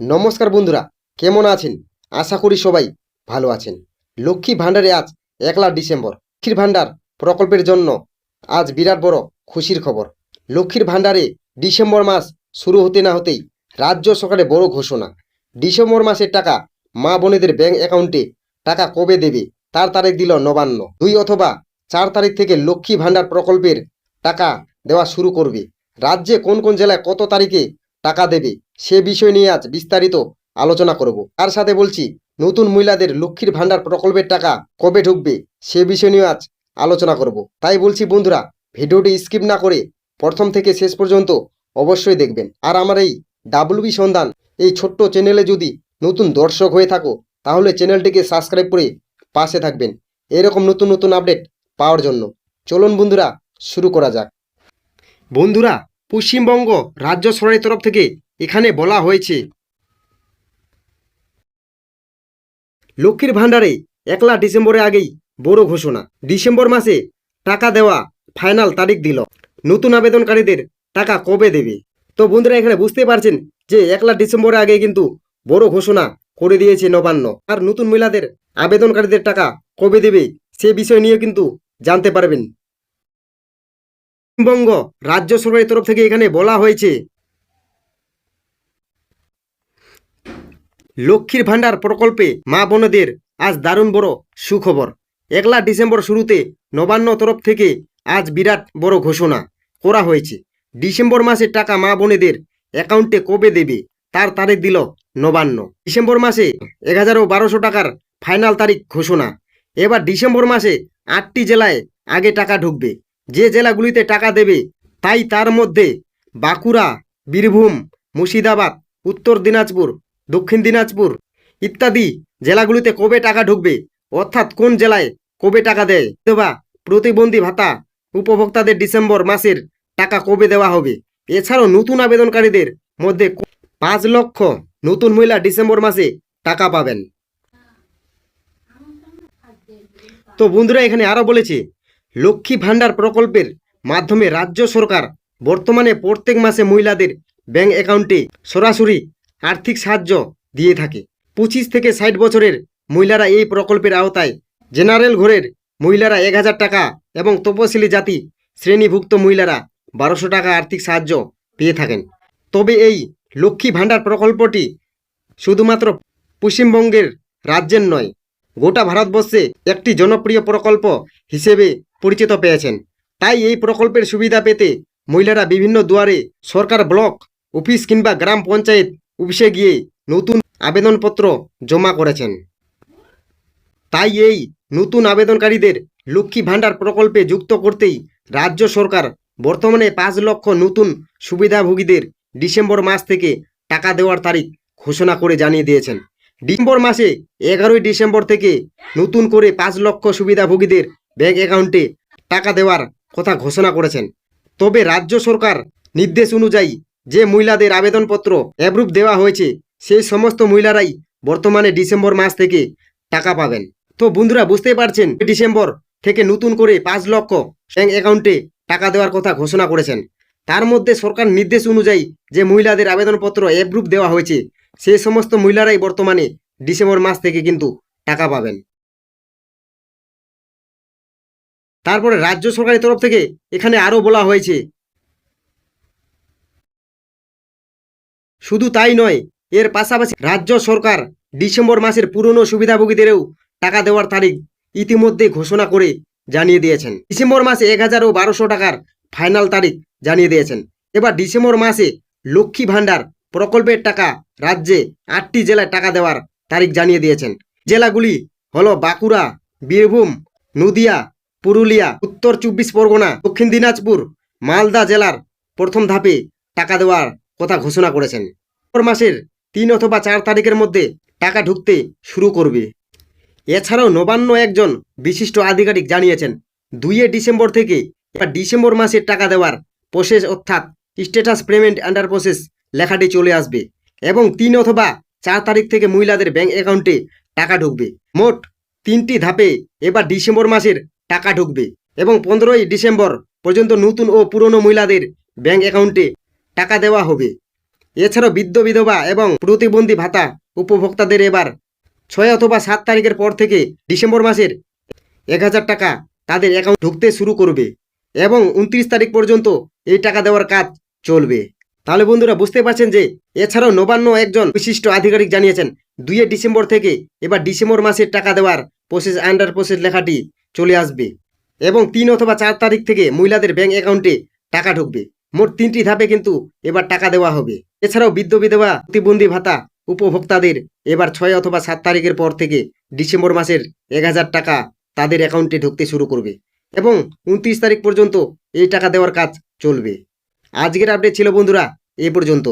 নমস্কার বন্ধুরা, কেমন আছেন? আশা করি সবাই ভালো আছেন। লক্ষ্মী ভাণ্ডারে আজ একলা ডিসেম্বর। লক্ষ্মীর ভাণ্ডার প্রকল্পের জন্য আজ বিরাট বড় খুশির খবর। লক্ষ্মীর ভাণ্ডারে ডিসেম্বর মাস শুরু হতে না হতেই রাজ্য সরকারের বড় ঘোষণা। ডিসেম্বর মাসের টাকা মা বোনেদের ব্যাঙ্ক অ্যাকাউন্টে টাকা কবে দেবে, তার তারিখ দিল নবান্ন। দুই অথবা চার তারিখ থেকে লক্ষ্মী ভাণ্ডার প্রকল্পের টাকা দেওয়া শুরু করবে। রাজ্যে কোন কোন জেলায় কত তারিখে টাকা দেবে সে বিষয় নিয়ে আজ বিস্তারিত আলোচনা করব। তার সাথে বলছি, নতুন মহিলাদের লক্ষ্মীর ভাণ্ডার প্রকল্পের টাকা কবে ঢুকবে সে বিষয় নিয়ে আজ আলোচনা করব। তাই বলছি, বন্ধুরা, ভিডিওটি স্কিপ না করে প্রথম থেকে শেষ পর্যন্ত অবশ্যই দেখবেন। আর আমার এই ডাব্লিউবি সন্ধান, এই ছোট্ট চ্যানেলে যদি নতুন দর্শক হয়ে থাকো, তাহলে চ্যানেলটিকে সাবস্ক্রাইব করে পাশে থাকবেন। এরকম নতুন নতুন আপডেট পাওয়ার জন্য। চলুন, বন্ধুরা, শুরু করা যাক। বন্ধুরা, পশ্চিমবঙ্গ রাজ্য সরকারের তরফ থেকে এখানে বলা হয়েছে। লক্ষ্মীর ভাণ্ডারে একলা ডিসেম্বরের আগেই বড় ঘোষণা। ডিসেম্বর মাসে টাকা দেওয়া ফাইনাল তারিখ দিল। নতুন আবেদনকারীদের টাকা কবে দেবে? তো বন্ধুরা, এখানে বুঝতে পারছেন যে একলা ডিসেম্বরের আগে কিন্তু বড় ঘোষণা করে দিয়েছে নবান্ন। আর নতুন মহিলাদের আবেদনকারীদের টাকা কবে দেবে সে বিষয় নিয়ে কিন্তু জানতে পারবেন। পশ্চিমবঙ্গ রাজ্য সরকারের তরফ থেকে এখানে বলা হয়েছে লক্ষ্মীর ভাণ্ডার প্রকল্পে মা বোনদের আজ দারুণ বড় সুখবর। একলা ডিসেম্বর শুরুতে নবান্ন তরফ থেকে আজ বিরাট বড় ঘোষণা করা হয়েছে। ডিসেম্বর মাসে টাকা মা বোনেদের অ্যাকাউন্টে কবে দেবে তার তারিখ দিল নবান্ন। ডিসেম্বর মাসে এক হাজার ও বারোশো টাকার ফাইনাল তারিখ ঘোষণা। এবার ডিসেম্বর মাসে আটটি জেলায় আগে টাকা ঢুকবে। যে জেলাগুলিতে টাকা দেবে তাই তার মধ্যে বাঁকুড়া, বীরভূম, মুর্শিদাবাদ, উত্তর দিনাজপুর দক্ষিণ দিনাজপুর। ইত্যাদি জেলাগুলিতে কবে টাকা ঢুকবে? অর্থাৎ কোন জেলায় কবে টাকা দেয়? অথবা প্রতিবন্ধী ভাতা উপভোক্তাদের ডিসেম্বর মাসের টাকা কবে দেওয়া হবে? এছাড়াও নতুন আবেদনকারীদের মধ্যে পাঁচ লক্ষ নতুন মহিলা ডিসেম্বর মাসে টাকা পাবেন। তো বন্ধুরা, এখানে আরও বলেছে, লক্ষ্মী ভাণ্ডার প্রকল্পের মাধ্যমে রাজ্য সরকার বর্তমানে প্রত্যেক মাসে মহিলাদের ব্যাংক অ্যাকাউন্টে সরাসরি আর্থিক সাহায্য দিয়ে থাকে। পঁচিশ থেকে ষাট বছরের মহিলারা এই প্রকল্পের আওতায়। জেনারেল ঘরের মহিলারা এক হাজার টাকা এবং তপশিলি জাতি শ্রেণীভুক্ত মহিলারা বারোশো টাকা আর্থিক সাহায্য পেয়ে থাকেন। তবে এই লক্ষ্মী ভাণ্ডার প্রকল্পটি শুধুমাত্র পশ্চিমবঙ্গের রাজ্যের নয়, গোটা ভারতবর্ষে একটি জনপ্রিয় প্রকল্প হিসেবে পরিচিত পেয়েছেন। তাই এই প্রকল্পের সুবিধা পেতে মহিলারা বিভিন্ন দুয়ারে, সরকার ব্লক, অফিস কিংবা গ্রাম পঞ্চায়েত অফিসে গিয়ে নতুন আবেদনপত্র জমা করেছেন। তাই এই নতুন আবেদনকারীদের লক্ষ্মী ভাণ্ডার প্রকল্পে যুক্ত করতেই রাজ্য সরকার বর্তমানে পাঁচ লক্ষ নতুন সুবিধাভোগীদের ডিসেম্বর মাস থেকে টাকা দেওয়ার তারিখ ঘোষণা করে জানিয়ে দিয়েছেন। ডিসেম্বর মাসে এগারোই ডিসেম্বর থেকে নতুন করে পাঁচ লক্ষ সুবিধাভোগীদের ব্যাঙ্ক অ্যাকাউন্টে টাকা দেওয়ার কথা ঘোষণা করেছেন। তবে রাজ্য সরকার নির্দেশ অনুযায়ী যে মহিলাদের আবেদনপত্র অ্যাপ্রুভ দেওয়া হয়েছে, সেই সমস্ত মহিলারাই বর্তমানে ডিসেম্বর মাস থেকে টাকা পাবেন। তো বন্ধুরা, বুঝতেই পারছেন, ডিসেম্বর থেকে নতুন করে পাঁচ লক্ষ ব্যাঙ্ক অ্যাকাউন্টে টাকা দেওয়ার কথা ঘোষণা করেছেন। তার মধ্যে সরকার নির্দেশ অনুযায়ী যে মহিলাদের আবেদনপত্র অ্যাপ্রুভ দেওয়া হয়েছে, সেই সমস্ত মহিলারাই বর্তমানে ডিসেম্বর মাস থেকে কিন্তু টাকা পাবেন। তারপরে রাজ্য সরকারের তরফ থেকে এখানে আরও বলা হয়েছে শুধু তাই নয়, এর পাশাপাশি রাজ্য সরকার ডিসেম্বর মাসের পুরনো সুবিধাভোগীদেরও টাকা দেওয়ার তারিখ ইতিমধ্যে ঘোষণা করে জানিয়ে দিয়েছেন। ডিসেম্বর মাসে এক হাজার ও বারোশো টাকার ফাইনাল তারিখ জানিয়ে দিয়েছেন। এবার ডিসেম্বর মাসে লক্ষ্মী ভাণ্ডার প্রকল্পের টাকা রাজ্যে আটটি জেলায় টাকা দেওয়ার তারিখ জানিয়ে দিয়েছেন। জেলাগুলি হলো বাঁকুড়া, বীরভূম, নদিয়া, পুরুলিয়া, উত্তর চব্বিশ পরগনা, দক্ষিণ দিনাজপুর, মালদা জেলার প্রথম ধাপে টাকা দেওয়ার কথা ঘোষণা করেছেন। মাসের তিন অথবা চার তারিখের মধ্যে টাকা ঢুকতে শুরু করবে। এছাড়াও নবান্ন একজন বিশিষ্ট আধিকারিক জানিয়েছেন, দুইয়ে ডিসেম্বর থেকে এবার ডিসেম্বর মাসের টাকা দেওয়ার প্রসেস অর্থাৎ স্ট্যাটাস পেমেন্ট আন্ডার প্রসেস লেখাটি চলে আসবে এবং তিন অথবা চার তারিখ থেকে মহিলাদের ব্যাংক অ্যাকাউন্টে টাকা ঢুকবে। মোট তিনটি ধাপে এবার ডিসেম্বর মাসের টাকা ঢুকবে এবং পনেরোই ডিসেম্বর পর্যন্ত নতুন ও পুরনো মহিলাদের ব্যাংক অ্যাকাউন্টে টাকা দেওয়া হবে। এছাড়াও বৃদ্ধ বিধবা এবং প্রতিবন্ধী ভাতা উপভোক্তাদের এবার ছয় অথবা সাত তারিখের পর থেকে ডিসেম্বর মাসের এক হাজার টাকা তাদের অ্যাকাউন্ট ঢুকতে শুরু করবে এবং উনত্রিশ তারিখ পর্যন্ত এই টাকা দেওয়ার কাজ চলবে। তাহলে বন্ধুরা বুঝতে পারছেন যে এছাড়াও নবান্ন একজন বিশিষ্ট আধিকারিক জানিয়েছেন দুইয়ে ডিসেম্বর থেকে এবার ডিসেম্বর মাসের টাকা দেওয়ার প্রসেস আন্ডার প্রসেস লেখাটি চলে আসবে এবং তিন অথবা চার তারিখ থেকে মহিলাদের ব্যাংক অ্যাকাউন্টে টাকা ঢুকবে। মোট তিনটি ধাপে কিন্তু এবার টাকা দেওয়া হবে। এছাড়াও বৃদ্ধ বিধবা প্রতিবন্ধী ভাতা উপভোক্তাদের এবার ছয় অথবা সাত তারিখের পর থেকে ডিসেম্বর মাসের এক হাজার টাকা তাদের অ্যাকাউন্টে ঢুকতে শুরু করবে এবং উনত্রিশ তারিখ পর্যন্ত এই টাকা দেওয়ার কাজ চলবে। আজকের আপডেট ছিল বন্ধুরা, এ পর্যন্ত।